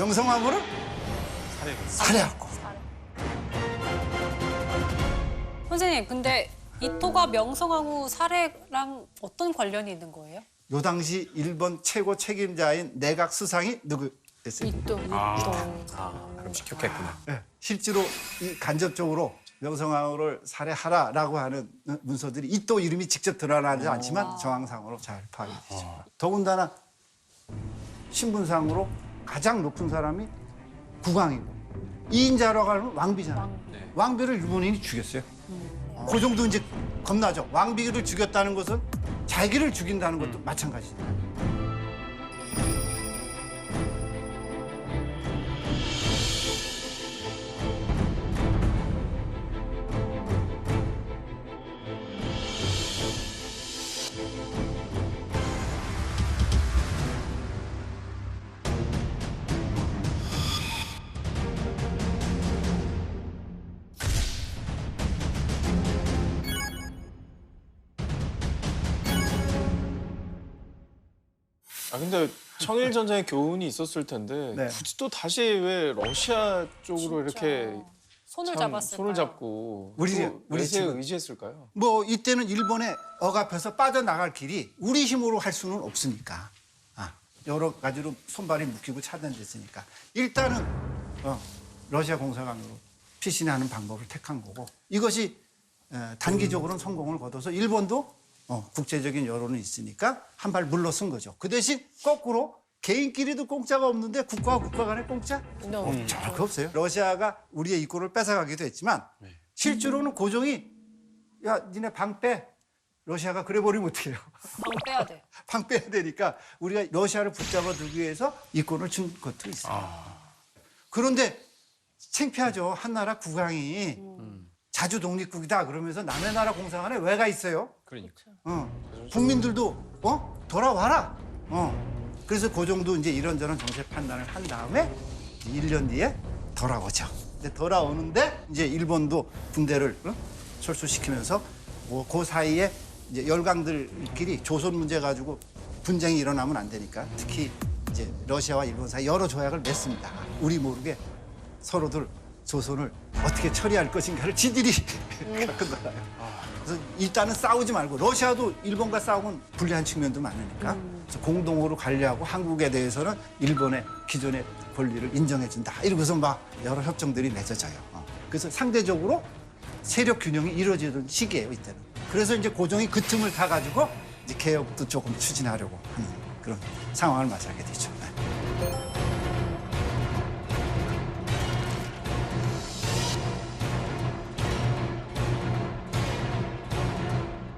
명성황후를 살해하고 선생님, 근데 이토가 명성황후 살해랑 어떤 관련이 있는 거예요? 요 당시 일본 최고 책임자인 내각 수상이 누구였어요? 이토, 이토. 아, 그럼 시켰겠구나. 예, 실제로 이 간접적으로 명성황후를 살해하라라고 하는 문서들이 이또 이름이 직접 드러나지 않지만 정황상으로 잘 파악이 되죠. 더군다나 신분상으로 가장 높은 사람이 국왕이고 이인자라고 하면 왕비잖아요. 왕비를 일본인이 죽였어요. 그 정도 이제 겁나죠. 왕비를 죽였다는 것은 자기를 죽인다는 것도 마찬가지죠. 아 근데 청일 전쟁의 교훈이 있었을 텐데 네. 굳이 또 다시 왜 러시아 쪽으로 이렇게 손을 참 잡았을까요? 손을 잡고 우리- 또 우리 외세에 지금- 의지했을까요? 뭐 이때는 일본에 억압해서 빠져나갈 길이 우리 힘으로 할 수는 없으니까 아, 여러 가지로 손발이 묶이고 차단됐으니까 일단은 어, 러시아 공사관으로 피신하는 방법을 택한 거고 이것이 어, 단기적으로는 성공을 거둬서 일본도 어, 국제적인 여론이 있으니까 한 발 물러선 거죠. 그 대신 거꾸로 개인끼리도 공짜가 없는데 국가와 국가 간에 공짜? 없죠. 그 없어요. 러시아가 우리의 이권을 뺏어가기도 했지만 실제로는 고종이 야, 니네 방 빼. 러시아가 그래 버리면 어떡해요. 방 빼야 돼. 방 빼야 되니까 우리가 러시아를 붙잡아 두기 위해서 이권을 준 것도 있어요. 그런데 창피하죠. 한 나라 국왕이 자주 독립국이다 그러면서 남의 나라 공사관에 왜가 있어요? 그러니까. 어. 국민들도 어 돌아와라. 어. 그래서 그 정도 이제 이런저런 정세 판단을 한 다음에 이제 1년 뒤에 돌아오죠. 근데 돌아오는데 이제 일본도 군대를 어? 철수시키면서 뭐 그 사이에 이제 열강들끼리 조선 문제 가지고 분쟁이 일어나면 안 되니까 특히 이제 러시아와 일본 사이 여러 조약을 맺습니다. 우리 모르게 서로들 조선을 어떻게 처리할 것인가를 지들이 갖고 놀아요. 그래서 일단은 싸우지 말고 러시아도 일본과 싸우면 불리한 측면도 많으니까 그래서 공동으로 관리하고 한국에 대해서는 일본의 기존의 권리를 인정해준다 이러고서 막 여러 협정들이 맺어져요. 어. 그래서 상대적으로 세력 균형이 이루어지던 시기예요 이때는. 그래서 이제 고종이 그 틈을 타가지고 이제 개혁도 조금 추진하려고 하는 그런 상황을 맞이하게 되죠.